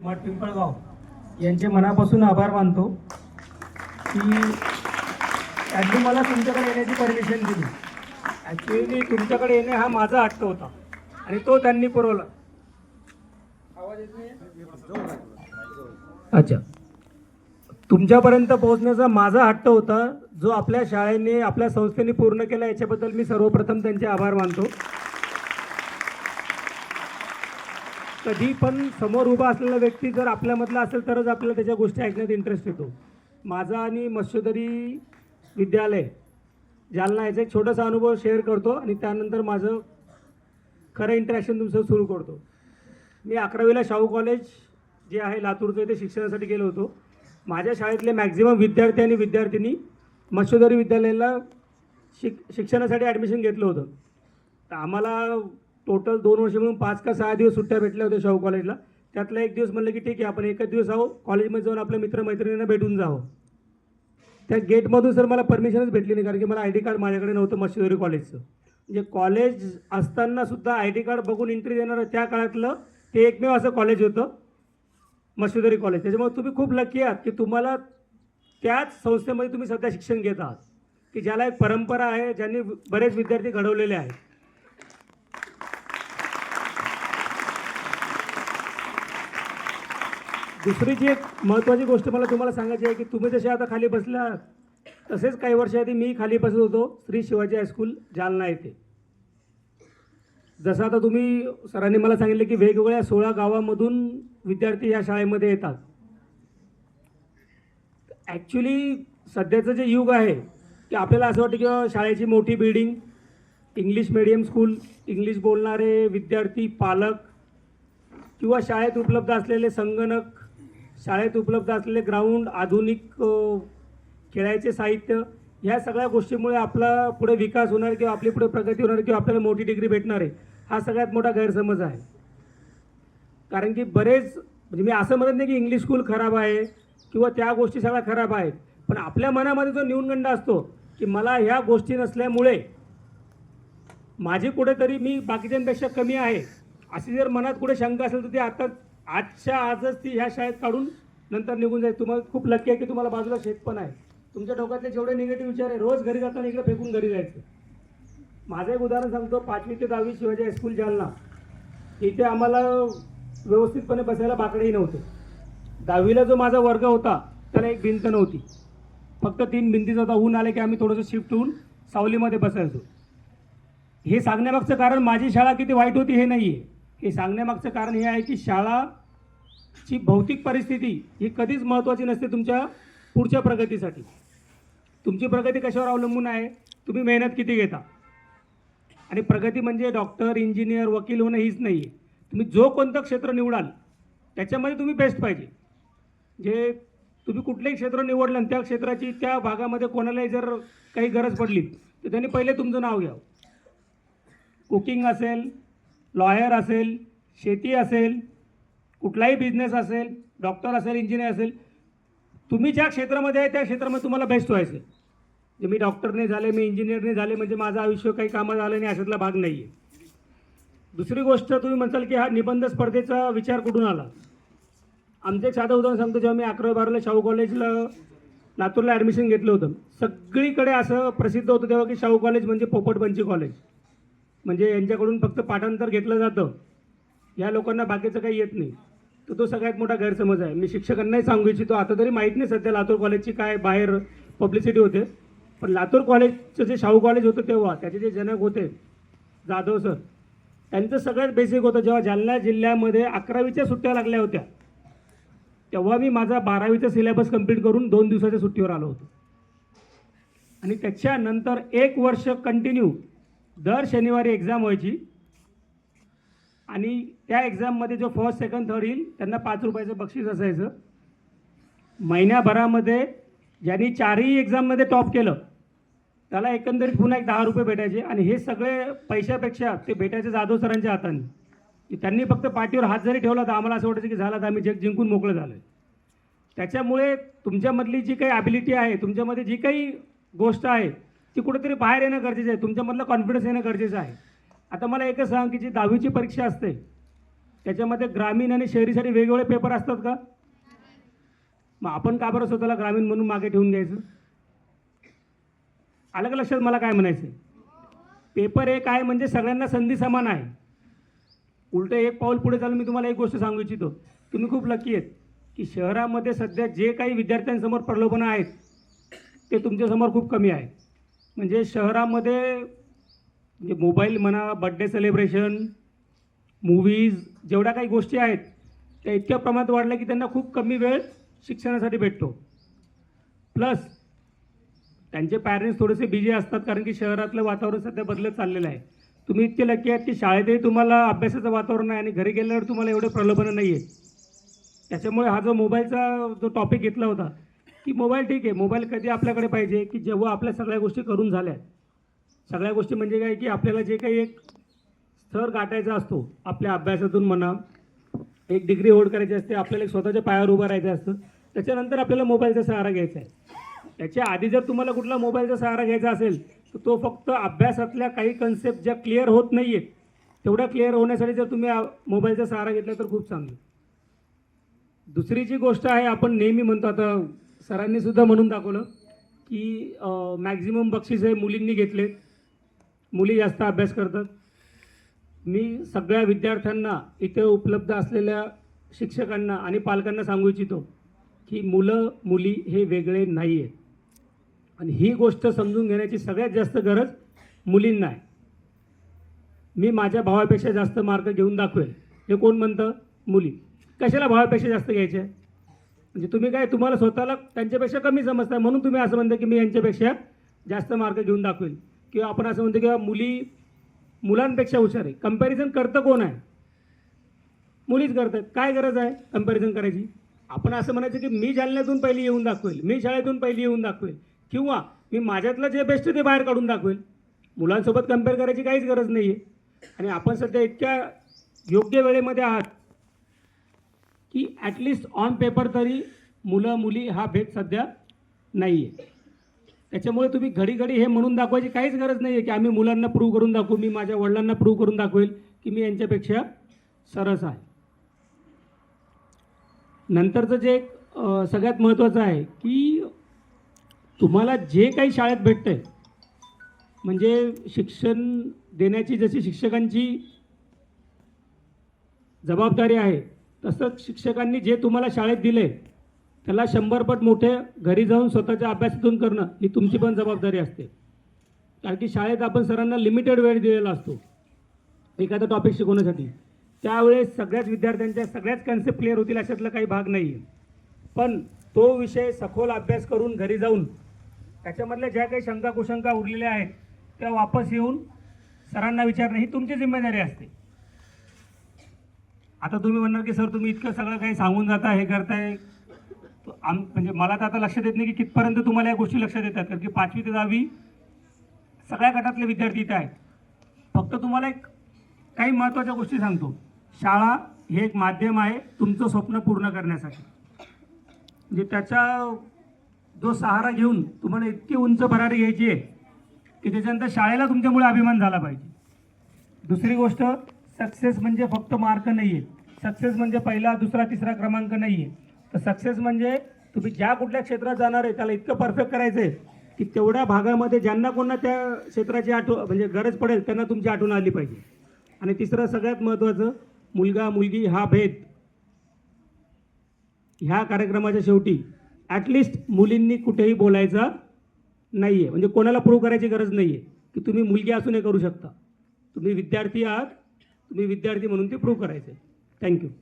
मठ पिंपळगाव. यांचे मनापासून आभार मानतो की त्यांनी मला तुमच्याकडे येण्याची परमिशन दिली. ॲक्च्युली तुमच्याकडे येणे हा माझा हट्ट होता. आणि तो त्यांनी पुरवला. आवाज येत अच्छा. तुमच्यापर्यंत पोहोचण्याचा माझा हट्ट होता. जो आपल्या शाळेने आपल्या संस्थेने पूर्ण केला याच्याबद्दल मी सर्वप्रथम त्यांचे आभार मानतो. कधी पण समोर उभा असलेला व्यक्ती जर आपल्यामधला असेल तरच आपल्याला त्याच्या गोष्टी ऐकण्यात इंटरेस्ट येतो. माझा आणि मत्स्योदरी विद्यालय जालना याचा एक छोटासा अनुभव शेअर करतो आणि त्यानंतर माझं खरं इंटरॅक्शन तुमचं सुरू करतो. मी अकरावीला शाहू कॉलेज जे आहे लातूरचं इथे शिक्षणासाठी गेलो होतो. माझ्या शाळेतले मॅक्झिमम विद्यार्थी आणि विद्यार्थिनी मत्स्योदरी विद्यालयाला शिक शिक्षणासाठी ॲडमिशन घेतलं होतं. तर आम्हाला टोटल दोन वर्ष मिळून पाच का सहा दिवस सुट्ट्या भेटल्या होत्या शाहू कॉलेजला. त्यातला एक दिवस म्हणलं की ठीक आहे आपण एकच दिवस आहो कॉलेजमध्ये जाऊन आपल्या मित्रमैत्रिणींना भेटून जावं. त्या गेटमधून सर मला परमिशनच भेटली नाही कारण की मला आय डी कार्ड माझ्याकडे नव्हतं मशिदोरी कॉलेजचं. म्हणजे कॉलेज असताना सुद्धा आय डी कार्ड बघून एंट्री देणारं त्या काळातलं ते एकमेव असं कॉलेज होतं मशिदोरी कॉलेज. त्याच्यामुळे तुम्ही खूप लकी आहात की तुम्हाला त्याच संस्थेमध्ये तुम्ही सध्या शिक्षण घेत आहात. की ज्याला एक परंपरा आहे ज्यांनी बरेच विद्यार्थी घडवलेले आहेत. दुसरी जी एक महत्त्वाची गोष्ट मला तुम्हाला सांगायची आहे की तुम्ही जसे आता खाली बसला तसेच काही वर्ष आधी मी खाली बसत होतो श्री शिवाजी हायस्कूल जालना येथे. जसं आता तुम्ही सरांनी मला सांगितलं की वेगवेगळ्या सोळा गावामधून विद्यार्थी या शाळेमध्ये येतात. ॲक्च्युली सध्याचं जे युग आहे की आपल्याला असं वाटतं की शाळेची मोठी building English medium school English बोलणारे विद्यार्थी पालक किंवा शाळेत उपलब्ध असलेले संगणक शाळेत उपलब्ध असलेले ग्राउंड आधुनिक खेळायचे साहित्य ह्या सगळ्या गोष्टीमुळे आपला पुढे विकास होणार किंवा आपली पुढे प्रगती होणार किंवा आपल्याला मोठी डिग्री भेटणार आहे हा सगळ्यात मोठा गैरसमज आहे. कारण की बरेच म्हणजे मी असं म्हणत नाही की इंग्लिश स्कूल खराब आहे किंवा त्या गोष्टी सगळ्या खराब आहेत पण आपल्या मनामध्ये जो न्यूनगंड असतो की मला ह्या गोष्टी नसल्यामुळे माझी कुठेतरी मी बाकीच्यांपेक्षा कमी आहे अशी जर मनात कुठे शंका असेल तर ती आता आजच्या आजच ती ह्या शाळेत काढून नंतर निघून जाईल. तुम्हाला खूप लक्की आहे की तुम्हाला बाजूला शेत पण आहे. तुमच्या डोक्यातले जेवढे निगेटिव्ह विचार आहे रोज घरी जाताना इकडे फेकून घरी जायचं. माझं एक उदाहरण सांगतो पाचवी ते दहावी शिवाजी हायस्कूल जालना. इथे आम्हाला व्यवस्थितपणे बसायला बाकडेही नव्हते. दहावीला जो माझा वर्ग होता त्याला एक भिंत नव्हती. फक्त तीन भिंतीचं आता ऊन आले की आम्ही थोडंसं शिफ्ट होऊन सावलीमध्ये बसायचो. हे सांगण्यामागचं कारण माझी शाळा किती वाईट होती हे नाही आहे हे सांगण्यामागचं कारण हे आहे की शाळाची भौतिक परिस्थिती ही कधीच महत्त्वाची नसते तुमच्या पुढच्या प्रगतीसाठी. तुमची प्रगती कशावर अवलंबून आहे तुम्ही मेहनत किती घेता? आणि प्रगती म्हणजे डॉक्टर इंजिनियर वकील होणं हीच नाही आहे तुम्ही जो कोणतं क्षेत्र निवडाल त्याच्यामध्ये तुम्ही बेस्ट पाहिजे. जे तुम्ही कुठलंही क्षेत्र निवडलं आणि त्या क्षेत्राची त्या भागामध्ये कोणालाही जर काही गरज पडली तर त्यांनी पहिले तुमचं नाव घ्यावं. कुकिंग असेल लॉयर असेल शेती असेल कुठलाही बिझनेस असेल डॉक्टर असेल इंजिनियर असेल तुम्ही ज्या क्षेत्रामध्ये आहे त्या क्षेत्रामध्ये तुम्हाला बेस्ट व्हायचं आहे. जे मी डॉक्टरने झाले मी इंजिनियरने झाले म्हणजे माझं आयुष्य काही कामं झालं नाही अशातला भाग नाही आहे दुसरी गोष्ट तुम्ही म्हणताल की हा निबंध स्पर्धेचा विचार कुठून आला? आमचं एक साधं उदाहरण सांगतो जेव्हा मी अकरावी बारावीला शाहू कॉलेजला लातूरला ॲडमिशन घेतलं होतं. सगळीकडे असं प्रसिद्ध होतं तेव्हा की शाहू कॉलेज म्हणजे पोपटपंची कॉलेज म्हणजे यांच्याकडून फक्त पाठांतर घेतलं जातं. या लोकांना बाकीचं काही येत नाही. तर तो सगळ्यात मोठा गैरसमज आहे. मी शिक्षकांनाही सांगू इच्छितो आता तरी माहीत नाही सध्या लातूर कॉलेजची काय बाहेर पब्लिसिटी होते. पण लातूर कॉलेजचं जे शाहू कॉलेज होतं तेव्हा त्याचे जे जनक होते जाधव सर त्यांचं सगळ्यात बेसिक होतं. जेव्हा जालना जिल्ह्यामध्ये अकरावीच्या सुट्ट्या लागल्या होत्या तेव्हा मी माझा बारावीचा सिलेबस कंप्लीट करून दोन दिवसाच्या सुट्टीवर आलो होतो. आणि त्याच्यानंतर एक वर्ष कंटिन्यू दर शनिवारी एक्झाम व्हायची. आणि त्या एक्झाममध्ये जो फर्स्ट सेकंड थर्ड येईल त्यांना पाच रुपयाचं बक्षीस असायचं. महिन्याभरामध्ये ज्यांनी चारही एक्झाममध्ये टॉप केलं त्याला एकंदरीत पुन्हा एक दहा रुपये भेटायचे. आणि हे सगळे पैशापेक्षा ते भेटायचे जाधव सरांच्या हाताने. की त्यांनी फक्त पाठीवर हात जरी ठेवला तर आम्हाला असं वाटायचं की झालं तर आम्ही जग जिंकून मोकळं झालं आहे त्याच्यामुळे तुमच्यामधली जी काही ॲबिलिटी आहे तुमच्यामध्ये जी काही गोष्ट आहे ती कुठेतरी बाहेर येणं गरजेचं आहे. तुमच्यामधलं कॉन्फिडन्स येणं गरजेचं आहे. आता मला एकच सांग की जी दहावीची परीक्षा असते त्याच्यामध्ये ग्रामीण आणि शहरीसाठी वेगवेगळे पेपर असतात का? मग आपण का बरं स्वतःला ग्रामीण म्हणून मागे ठेवून घ्यायचं? आलं का लक्षात मला काय म्हणायचं पेपर एक आहे म्हणजे सगळ्यांना संधी समान आहे. उलटं एक पाऊल पुढे चालून मी तुम्हाला एक गोष्ट सांगू इच्छितो. तुम्ही खूप लकी आहेत की शहरामध्ये सध्या जे काही विद्यार्थ्यांसमोर प्रलोभनं आहेत ते तुमच्यासमोर खूप कमी आहे म्हणजे शहरामध्ये म्हणजे मोबाईल म्हणा बड्डे सेलिब्रेशन मूवीज जेवढ्या काही गोष्टी आहेत त्या इतक्या प्रमाणात वाढल्या की त्यांना खूप कमी वेळ शिक्षणासाठी भेटतो. प्लस त्यांचे पॅरेंट्स थोडेसे बिझी असतात कारण की शहरातलं वातावरण सध्या बदलत चाललेलं आहे. तुम्ही इतके लकी आहात की शाळेतही तुम्हाला अभ्यासाचं वातावरण आहे आणि घरी गेल्यावर तुम्हाला एवढे प्रलोभनं नाही आहेत त्याच्यामुळे हा जो मोबाईलचा जो टॉपिक घेतला होता की मोबाईल ठीक आहे मोबाईल कधी आपल्याकडे पाहिजे की जेव्हा आपल्या सगळ्या गोष्टी करून झाल्या. सगळ्या गोष्टी म्हणजे काय की आपल्याला जे काही एक स्तर गाठायचा असतो आपल्या अभ्यासातून म्हणा एक डिग्री होल्ड करायची असते आपल्याला एक स्वतःच्या पायावर उभं राहायचं असतं त्याच्यानंतर आपल्याला मोबाईलचा सहारा घ्यायचा आहे. त्याच्या आधी जर तुम्हाला कुठला मोबाईलचा सहारा घ्यायचा असेल तर तो फक्त अभ्यासातल्या काही कन्सेप्ट ज्या क्लिअर होत नाही आहेत तेवढ्या क्लिअर होण्यासाठी जर तुम्ही मोबाईलचा सहारा घेतला तर खूप चांगलं. दुसरी जी गोष्ट आहे आपण नेहमी म्हणतो आता सरांनी सुद्धा म्हणून दाखवलं की मॅक्झिमम बक्षीस हे मुलींनी घेतले. मुली जास्त अभ्यास करतात. मी सगळ्या विद्यार्थ्यांना इथे उपलब्ध असलेल्या शिक्षकांना आणि पालकांना सांगू इच्छितो की मुलं मुली हे वेगळे नाही आहेत आणि ही गोष्ट समजून घेण्याची सगळ्यात जास्त गरज मुलींना आहे. मी माझ्या भावापेक्षा जास्त मार्क घेऊन दाखवेल. हे कोण म्हणतं? मुली. कशाला भावापेक्षा जास्त घ्यायचे? म्हणजे तुम्ही काय तुम्हाला स्वतःला त्यांच्यापेक्षा कमी समजताय. म्हणून तुम्ही असं म्हणता की मी यांच्यापेक्षा जास्त मार्क घेऊन दाखवेल किंवा आपण असं म्हणतो किंवा मुली मुलांपेक्षा हुशार आहे. कंपॅरिझन करतं कोण आहे? मुलीच करतात. काय गरज आहे कंपॅरिझन करायची? आपण असं म्हणायचं की मी जालन्यातून पहिली येऊन दाखवेल मी शाळेतून पहिली येऊन दाखवेल किंवा मी माझ्यातलं जे बेस्ट ते बाहेर काढून दाखवेल. मुलांसोबत कंपेअर करायची काहीच गरज नाही आहे आणि आपण सध्या इतक्या योग्य वेळेमध्ये आहात की ॲटलिस्ट ऑन पेपर तरी मुलं मुली हा भेद सध्या नाही आहे त्याच्यामुळे तुम्ही घडी घडी हे म्हणून दाखवायची काहीच गरज नाही आहे की आम्ही मुलांना प्रूव्ह करून दाखवू मी माझ्या वडिलांना प्रूव्ह करून दाखवेल की मी यांच्यापेक्षा सरस आहे. नंतरचं जे एक सगळ्यात महत्त्वाचं आहे की तुम्हाला जे काही शाळेत भेटतं आहे म्हणजे शिक्षण देण्याची जशी शिक्षकांची जबाबदारी आहे तसंच शिक्षकांनी जे तुम्हाला शाळेत दिले त्याला शंभरपट मोठे घरी जाऊन स्वतःच्या अभ्यासातून करणं ही तुमची पण जबाबदारी असते. कारण की शाळेत आपण सरांना लिमिटेड वेळ दिलेला असतो एखादा टॉपिक शिकवण्यासाठी. त्यावेळेस सगळ्याच विद्यार्थ्यांच्या सगळ्याच कन्सेप्ट क्लिअर होतील अशातला काही भाग नाही आहे पण तो विषय सखोल अभ्यास करून घरी जाऊन त्याच्यामधल्या ज्या काही शंका कुशंका उरलेल्या आहेत त्या वापस येऊन सरांना विचारणं ही तुमची जिम्मेदारी असते. आता तुम्ही म्हणणार की सर तुम्ही इतकं सगळं काही सांगून जाता हे करताय. तो आम म्हणजे मला तर आता लक्षात येत नाही की कितपर्यंत तुम्हाला या गोष्टी लक्षात येतात. कारण की पाचवी ते दहावी सगळ्या गटातले विद्यार्थी इथं आहेत. फक्त तुम्हाला एक काही महत्त्वाच्या गोष्टी सांगतो. शाळा हे एक माध्यम आहे तुमचं स्वप्न पूर्ण करण्यासाठी. म्हणजे त्याचा जो सहारा घेऊन तुम्हाला इतकी उंच भरारी घ्यायची आहे की त्याच्यानंतर शाळेला तुमच्यामुळे अभिमान झाला पाहिजे. दुसरी गोष्ट सक्सेस म्हणजे फक्त मार्क नाही आहे सक्सेस म्हणजे पहिला दुसरा तिसरा क्रमांक नाही आहे तर सक्सेस म्हणजे तुम्ही ज्या कुठल्या क्षेत्रात जाणार आहे त्याला इतकं परफेक्ट करायचं आहे की तेवढ्या भागामध्ये ज्यांना कोणा त्या क्षेत्राची आठव म्हणजे गरज पडेल त्यांना तुमची आठवण आली पाहिजे. आणि तिसरं सगळ्यात महत्त्वाचं मुलगा मुलगी हा भेद. ह्या कार्यक्रमाच्या शेवटी ॲटलिस्ट मुलींनी कुठेही बोलायचं नाही आहे म्हणजे कोणाला प्रूव्ह करायची गरज नाही आहे की तुम्ही मुलगी असूनही करू शकता. तुम्ही विद्यार्थी आहात तुम्ही विद्यार्थी म्हणून ते प्रूव्ह करायचं आहे Thank you.